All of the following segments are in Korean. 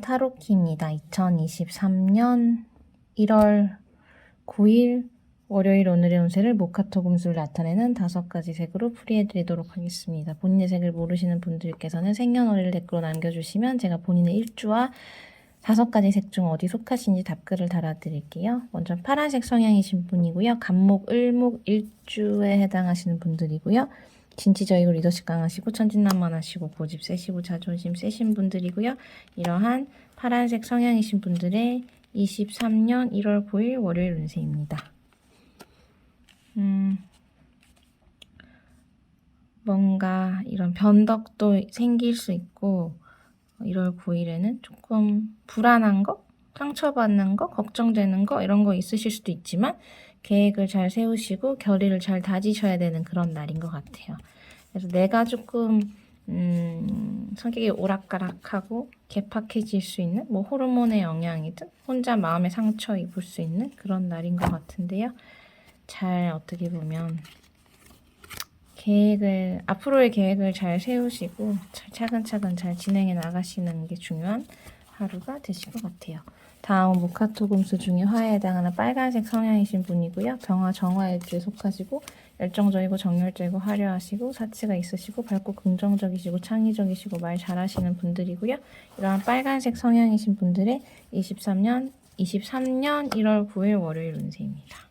타로키입니다. 2023년 1월 9일 월요일 오늘의 운세를 모카토 금수를 나타내는 다섯 가지 색으로 풀이해드리도록 하겠습니다. 본인의 색을 모르시는 분들께서는 생년월일 댓글로 남겨주시면 제가 본인의 일주와 다섯 가지 색 중 어디 속하신지 답글을 달아드릴게요. 먼저 파란색 성향이신 분이고요. 간목, 을목, 일주에 해당하시는 분들이고요. 진취적이고 리더십 강하시고 천진난만하시고 고집 세시고 자존심 세신 분들이고요. 이러한 파란색 성향이신 분들의 23년 1월 9일 월요일 운세입니다. 음, 뭔가 이런 변덕도 생길 수 있고 1월 9일에는 조금 불안한 거, 상처받는 거, 걱정되는 거 이런 거 있으실 수도 있지만 계획을 잘 세우시고 결의를 잘 다지셔야 되는 그런 날인 것 같아요. 그래서 내가 조금 음, 성격이 오락가락하고 개팍해질 수 있는 뭐 호르몬의 영향이든 혼자 마음의 상처 입을 수 있는 그런 날인 것 같은데요. 잘 어떻게 보면 계획을 앞으로의 계획을 잘 세우시고 잘 차근차근 잘 진행해 나가시는 게 중요한 하루가 되실 것 같아요. 다음 무카토 금수 중에 화에 해당하는 빨간색 성향이신 분이고요. 병화 정화일주에 속하시고 열정적이고 정열적이고 화려하시고 사치가 있으시고 밝고 긍정적이시고 창의적이시고 말 잘하시는 분들이고요. 이러한 빨간색 성향이신 분들의 23년 23년 1월 9일 월요일 운세입니다.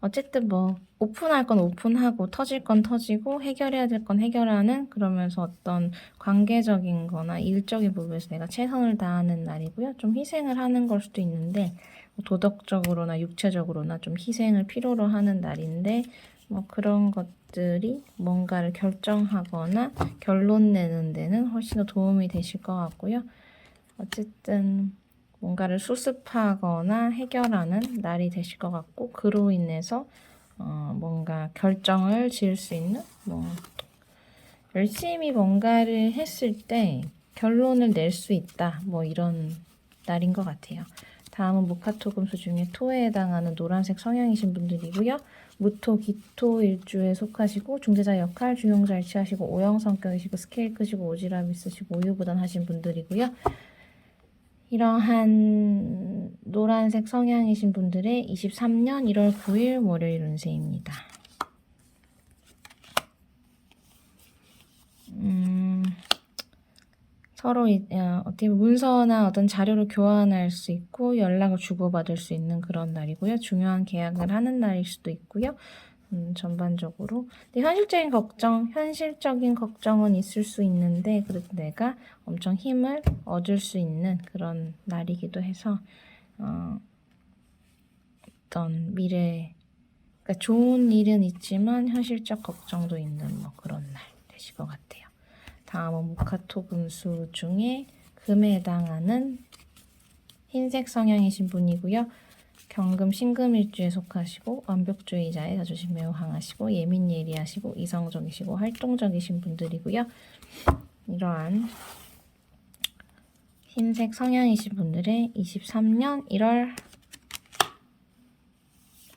어쨌든 뭐 오픈할 건 오픈하고 터질 건 터지고 해결해야 될 건 해결하는 그러면서 어떤 관계적인 거나 일적인 부분에서 내가 최선을 다하는 날이고요. 좀 희생을 하는 걸 수도 있는데 뭐 도덕적으로나 육체적으로나 좀 희생을 필요로 하는 날인데 뭐 그런 것들이 뭔가를 결정하거나 결론 내는 데는 훨씬 더 도움이 되실 것 같고요. 어쨌든 뭔가를 수습하거나 해결하는 날이 되실 것 같고 그로 인해서 어, 뭔가 결정을 지을 수 있는 뭐 열심히 뭔가를 했을 때 결론을 낼 수 있다 뭐 이런 날인 것 같아요. 다음은 무카토금수 중에 토에 해당하는 노란색 성향이신 분들이고요. 무토, 기토 일주에 속하시고 중재자 역할, 중용 잘 취하시고 오형 성격이시고 스케일 크시고 오지랖 있으시고 우유부단하신 분들이고요. 이러한 노란색 성향이신 분들의 23년 1월 9일 월요일 운세입니다. 음, 서로 이- 어, 어떻게 문서나 어떤 자료를 교환할 수 있고 연락을 주고받을 수 있는 그런 날이고요. 중요한 계약을 하는 날일 수도 있고요. 음, 전반적으로. 근데 현실적인 걱정, 현실적인 걱정은 있을 수 있는데, 그래도 내가 엄청 힘을 얻을 수 있는 그런 날이기도 해서, 어, 어떤 미래, 그러니까 좋은 일은 있지만 현실적 걱정도 있는 뭐 그런 날 되실 것 같아요. 다음은 모카토 금수 중에 금에 해당하는 흰색 성향이신 분이고요. 경금 신금 일주에 속하시고 완벽주의자에 자존심 매우 강하시고 예민 예리하시고 이성적이시고 활동적이신 분들이고요. 이러한 흰색 성향이신 분들의 23년 1월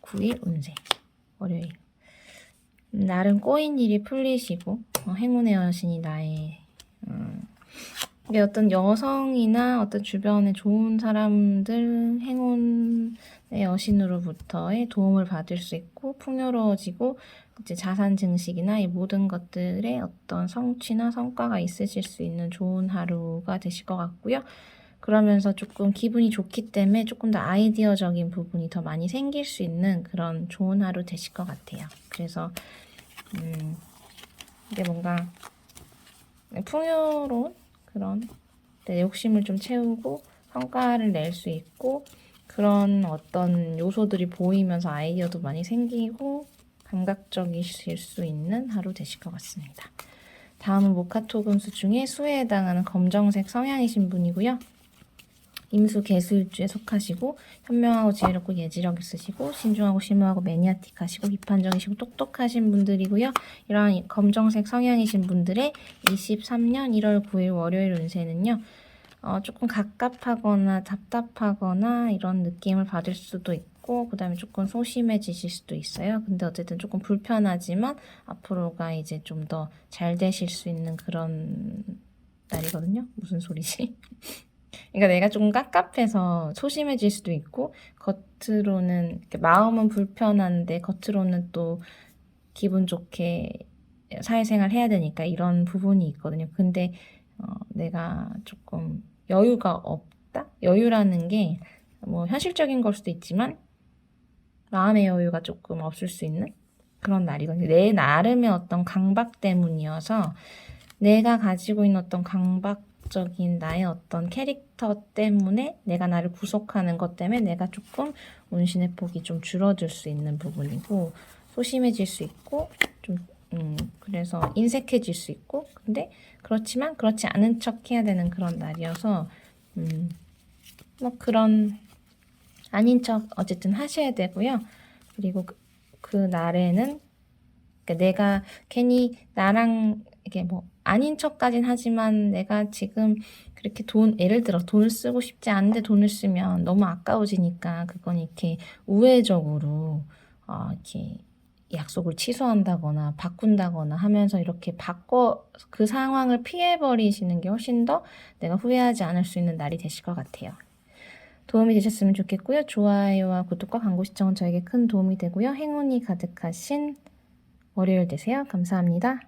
9일 운세 월요일 음, 나름 꼬인 일이 풀리시고 어, 행운의 여신이 나의 음, 이게 어떤 여성이나 어떤 주변에 좋은 사람들 행운의 여신으로부터의 도움을 받을 수 있고 풍요로워지고 이제 자산 증식이나 이 모든 것들의 어떤 성취나 성과가 있으실 수 있는 좋은 하루가 되실 것 같고요. 그러면서 조금 기분이 좋기 때문에 조금 더 아이디어적인 부분이 더 많이 생길 수 있는 그런 좋은 하루 되실 것 같아요. 그래서 음, 이게 뭔가 풍요로운 그런 내 욕심을 좀 채우고 성과를 낼 수 있고 그런 어떤 요소들이 보이면서 아이디어도 많이 생기고 감각적이실 수 있는 하루 되실 것 같습니다. 다음은 모카토 금수 중에 수에 해당하는 검정색 성향이신 분이고요. 임수 개수일주에 속하시고 현명하고 지혜롭고 예지력 있으시고 신중하고 심오하고 매니아틱하시고 비판적이시고 똑똑하신 분들이고요. 이러한 검정색 성향이신 분들의 23년 1월 9일 월요일 운세는요. 어, 조금 갑갑하거나 답답하거나 이런 느낌을 받을 수도 있고 그 다음에 조금 소심해지실 수도 있어요. 근데 어쨌든 조금 불편하지만 앞으로가 이제 좀 더 잘 되실 수 있는 그런 날이거든요. 무슨 소리지? 그러니까 내가 조금 깝깝해서 소심해질 수도 있고 겉으로는 마음은 불편한데 겉으로는 또 기분 좋게 사회생활 해야 되니까 이런 부분이 있거든요. 근데 어, 내가 조금 여유가 없다? 여유라는 게 뭐 현실적인 걸 수도 있지만 마음의 여유가 조금 없을 수 있는 그런 날이거든요. 내 나름의 어떤 강박 때문이어서 내가 가지고 있는 어떤 강박 적인 나의 어떤 캐릭터 때문에 내가 나를 구속하는 것 때문에 내가 조금 운신의 폭이 좀 줄어들 수 있는 부분이고 소심해질 수 있고 좀 음, 그래서 인색해질 수 있고 근데 그렇지만 그렇지 않은 척 해야 되는 그런 날이어서 음, 뭐 그런 아닌 척 어쨌든 하셔야 되고요. 그리고 그, 그 날에는 그러니까 내가 괜히 나랑 이게 뭐 아닌 척까진 하지만 내가 지금 그렇게 돈 예를 들어 돈을 쓰고 싶지 않은데 돈을 쓰면 너무 아까워지니까 그건 이렇게 우회적으로 어, 이렇게 약속을 취소한다거나 바꾼다거나 하면서 이렇게 바꿔 그 상황을 피해 버리시는 게 훨씬 더 내가 후회하지 않을 수 있는 날이 되실 것 같아요. 도움이 되셨으면 좋겠고요. 좋아요와 구독과 광고 시청은 저에게 큰 도움이 되고요. 행운이 가득하신 월요일 되세요. 감사합니다.